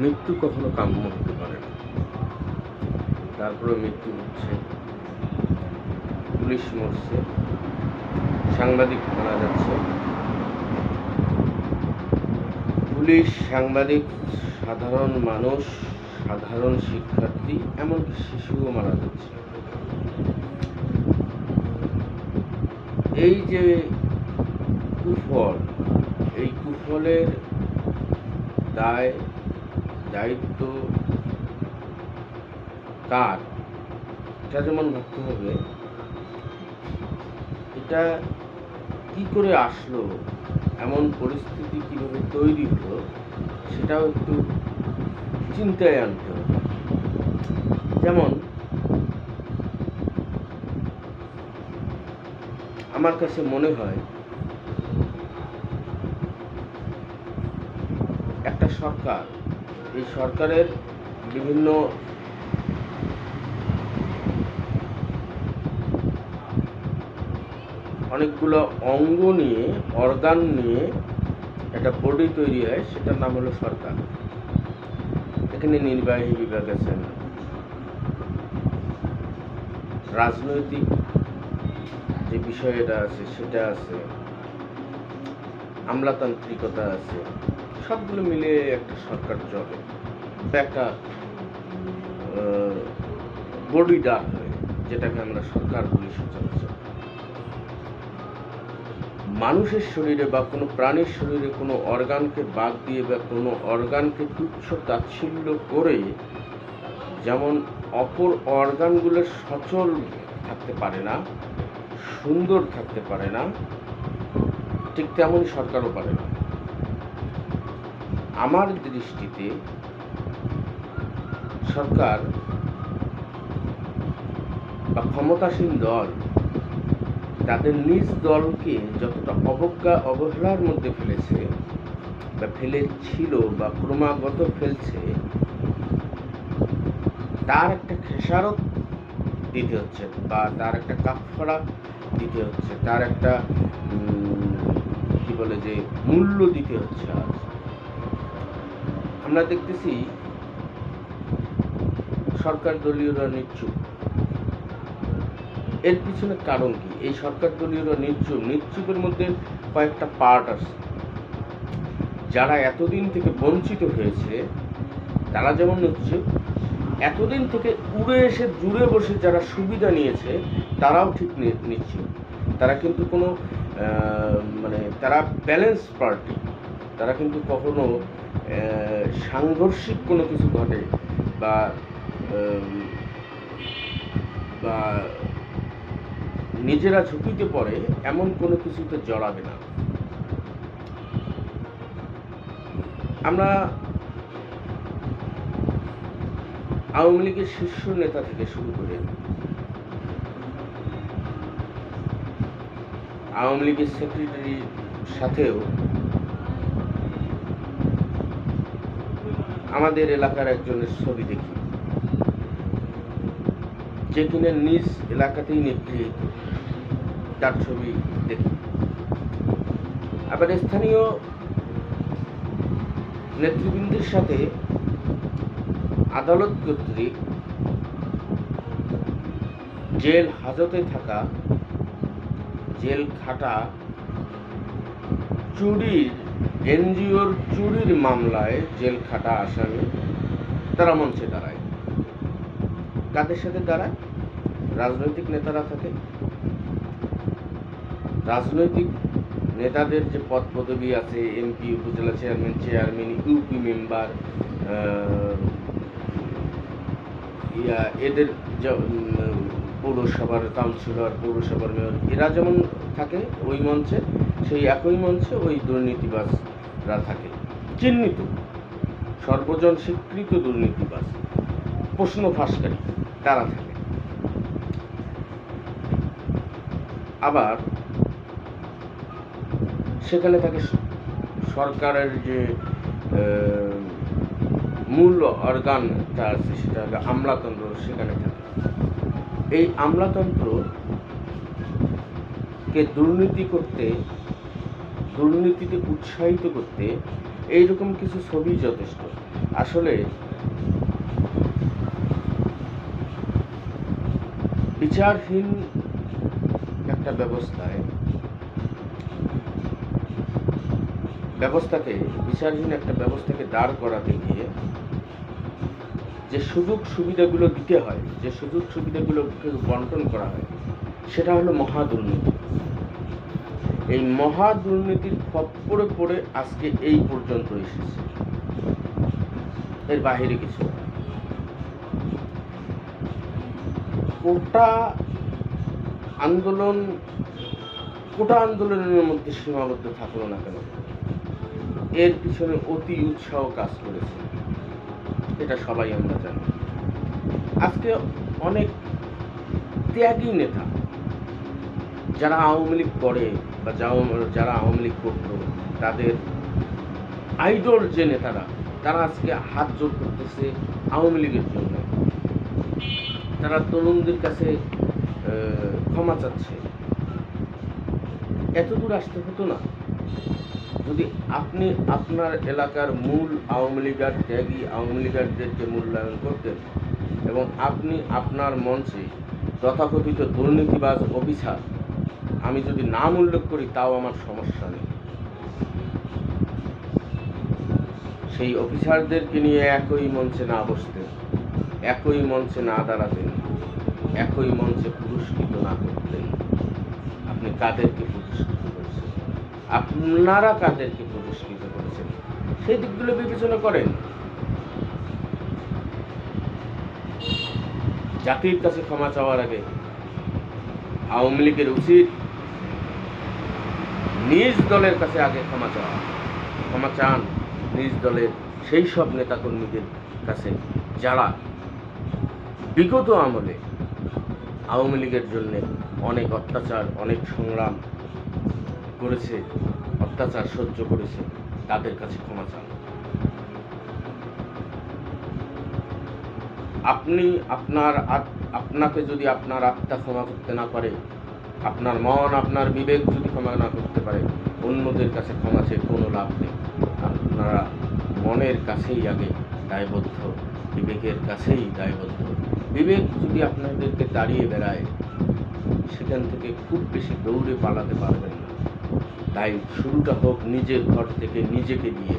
মৃত্যু কখনো কাম্য হতে পারে না। তারপরে মৃত্যু হচ্ছে। পুলিশ মরছে। সাংবাদিক মারা যাচ্ছে। পুলিশ, সাংবাদিক, সাধারণ মানুষ, সাধারণ শিক্ষার্থী, এমনকি শিশুও মারা যাচ্ছে। এই যে কুফল, এই কুফলের দায় দায়িত্ব কার? এটা যেমন ভাবতে হবে, এটা কি করে আসলো, এমন পরিস্থিতি কীভাবে তৈরি হলো, সেটাও একটু চিন্তায় আনতে হবে। যেমন, আমার কাছে মনে হয়, একটা সরকার এই সরকারের বিভিন্ন অনেকগুলো অঙ্গ নিয়ে, অর্গান নিয়ে একটা বডি তৈরি হয়, সেটার নাম হলো সরকার। এখানে নির্বাহী বিভাগ আছেন রাজনৈতিক যে বিষয়টা আছে, সেটা আছে। আমলাতান্ত্রিকতা আছে। সবগুলো মিলে একটা সরকার চলে। একটা বডি ডাক হয় যেটাকে আমরা সরকার বলি সচরাচর। মানুষের শরীরে বা কোনো প্রাণীর শরীরে কোনো অর্গানকে বাদ দিয়ে বা কোনো অর্গানকে তুচ্ছ তাচ্ছিল্য করে যেমন অপর অর্গানগুলো সচল থাকতে পারে না, সুন্দর থাকতে পারে না, ঠিক তেমনই সরকারও পারে না। আমার দৃষ্টিতে সরকার বা ক্ষমতাসীন দল তাদের নিজ দলকে যতটা অবজ্ঞা, অবহেলার মধ্যে ফেলেছে বা ফেলেছিল বা ক্রমাগত ফেলছে, তার একটা খেসারত দিতে হচ্ছে বা তার একটা কাফড়া দিতে হচ্ছে, তার একটা কি বলে যে মূল্য দিতে হচ্ছে আজ। আমরা দেখতেছি সরকার দলীয়রা নিচ্ছুক। এর পিছনে কারণ কি? এই সরকার দলীয়রা নিচ্ছুক, নিচ্ছুকের মধ্যে কয়েকটা পার্ট আছে। যারা এতদিন থেকে বঞ্চিত হয়েছে, তারা যেমন নিচ্ছুক, এতদিন থেকে উড়ে এসে জুড়ে বসে যারা সুবিধা নিয়েছে, তারাও ঠিক নি- নিচ্ছে তারা কিন্তু কোনো মানে তারা ব্যালেন্স পার্টি তারা কিন্তু কখনো সাংঘর্ষিক কোনো কিছু ঘটে বা বা নিজেরা ঝুঁকিতে পড়ে, এমন কোনো কিছুতে জড়াবে না। আমরা আওয়ামী লীগের শীর্ষ নেতা থেকে শুরু করে আওয়ামী লীগের সেক্রেটারির সাথেও আমাদের এলাকার একজনের ছবি দেখি। যে কিনা নিজ এলাকাতেই নিগৃহীত তার ছবি দেখি। আবার স্থানীয় নেতৃবৃন্দের সাথে আদালত কর্তৃক জেল হাজতে থাকা জেল খাটা চুরির এনজিওর চুরির মামলায় জেল খাটা আসামি তারা মঞ্চে দাঁড়ায়। কাদের সাথে দাঁড়ায়? রাজনৈতিক নেতারা থাকে। রাজনৈতিক নেতাদের যে পদ পদবি আছে, এমপি, উপজেলা চেয়ারম্যান চেয়ারম্যান, ইউপি মেম্বার ইয়া, এদের পৌরসভার কাউন্সিলর, পৌরসভার মেয়র, এরা যেমন থাকে ওই মঞ্চে, সেই একই মঞ্চে ওই দুর্নীতিবাজরা থাকে। চিহ্নিত। সর্বজন স্বীকৃত দুর্নীতিবাজ প্রশ্ন ফাঁসকারী। তারা থাকে? আবার সেখানে থাকে সরকারের যে মূল অর্গানটা আছে, সেটা হলো আমলাতন্ত্র, সেখানে থাকে। এই আমলাতন্ত্রকে দুর্নীতি করতে দুর্নীতিতে উৎসাহিত করতে এইরকম কিছু ছবি যথেষ্ট। আসলে বিচারহীন একটা ব্যবস্থায় ব্যবস্থাকে, বিচারহীন একটা ব্যবস্থাকে দাঁড় করাতে গিয়ে যে সুযোগ সুবিধাগুলো দিতে হয়, যে সুযোগ সুবিধাগুলোকে বন্টন করা হয়, সেটা হলো মহা দুর্নীতি। এই মহা দুর্নীতির খপ্পরে পড়ে আজকে এই পর্যন্ত এসেছে এর বাহিরে কিছু কোটা আন্দোলন, কোটা আন্দোলনের মধ্যে সীমাবদ্ধ থাকল না কেন? এর পিছনে অতি উৎসাহ কাজ করেছে। এটা সবাই আমরা জানি। আজকে অনেক ত্যাগী নেতা যারা আওয়ামী লীগ করে বা যারা আওয়ামী লীগ করতো, তাদের আইডল যে নেতারা, তারা আজকে হাত জোর করতেছে আওয়ামী লীগের জন্য। তারা তরুণদের কাছে ক্ষমা চাচ্ছে। এত দূর আসতে হতো না। যদি আপনি আপনার এলাকার মূল আওয়ামী লীগার ত্যাগী, আওয়ামী লীগারদেরকে মূল্যায়ন করতেন এবং আপনি আপনার মঞ্চে তথাকথিত দুর্নীতিবাজ অফিসার আমি যদি নাম উল্লেখ করি, তাও আমার সমস্যা নেই। সেই অফিসারদেরকে নিয়ে একই মঞ্চে না বসতেন একই মঞ্চে না দাঁড়াতেন একই মঞ্চে পুরস্কৃত না করতেন আপনি কাদেরকে পুরস্কৃত করেছেন? আপনারা কাদেরকে পুরস্কৃত করেছেন? সেই দিকগুলো বিবেচনা করেন। জাতির কাছে ক্ষমা চাওয়ার আগে আওয়ামী লীগের উচিত নিজ দলের কাছে আগে ক্ষমা চাওয়া। ক্ষমা চান নিজ দলের সেই সব নেতাকর্মীদের কাছে যারা বিগত আমলে আওয়ামী লীগের জন্য অনেক অত্যাচার, অনেক সংগ্রাম করেছে, অত্যাচার সহ্য করেছে, তাদের কাছে ক্ষমা চান। আপনি আপনার আপনাকে যদি আপনার আত্মা ক্ষমা করতে না পারে আপনার মন, আপনার বিবেক যদি ক্ষমা না করতে পারে, অন্যদের কাছে ক্ষমা চেয়ে কোনো লাভ নেই। আপনারা মনের কাছেই আগে দায়বদ্ধ, বিবেকের কাছেই দায়বদ্ধ। বিবেক যদি আপনাদেরকে দাঁড়িয়ে বেড়ায়, সেখান থেকে খুব বেশি দৌড়ে পালাতে পারবেন না। তাই শুরুটা হোক নিজের ঘর থেকে নিজেকে দিয়ে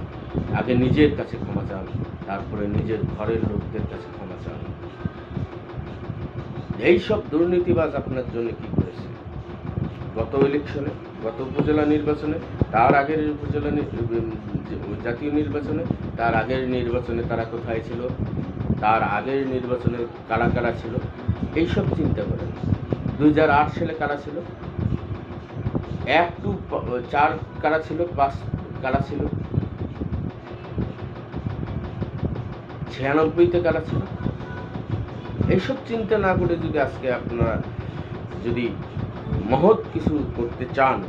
আগে নিজের কাছে ক্ষমা চান, তারপরে নিজের ঘরের লোকদের কাছে ক্ষমা চান। এই সব দুর্নীতিবাজ আপনার জন্য কি গত ইলেকশনে গত উপজেলা নির্বাচনে, তার আগের উপজেলা জাতীয় নির্বাচনে, তার আগের নির্বাচনে তারা কোথায় ছিল? তার আগের নির্বাচনে কারা কারা ছিল? এইসব চিন্তা করেন দু হাজার আট সালে কারা ছিল? এক টু চার কারা ছিল? পাঁচ কারা ছিল? ছিয়ানব্বইতে কারা ছিল? এইসব চিন্তা না করে যদি আজকে আপনারা যদি মহৎ কিছু করতে চান,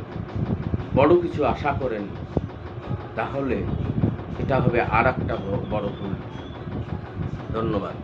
বড় কিছু আশা করেন, তাহলে এটা হবে আর একটা বড় ভুল। ধন্যবাদ।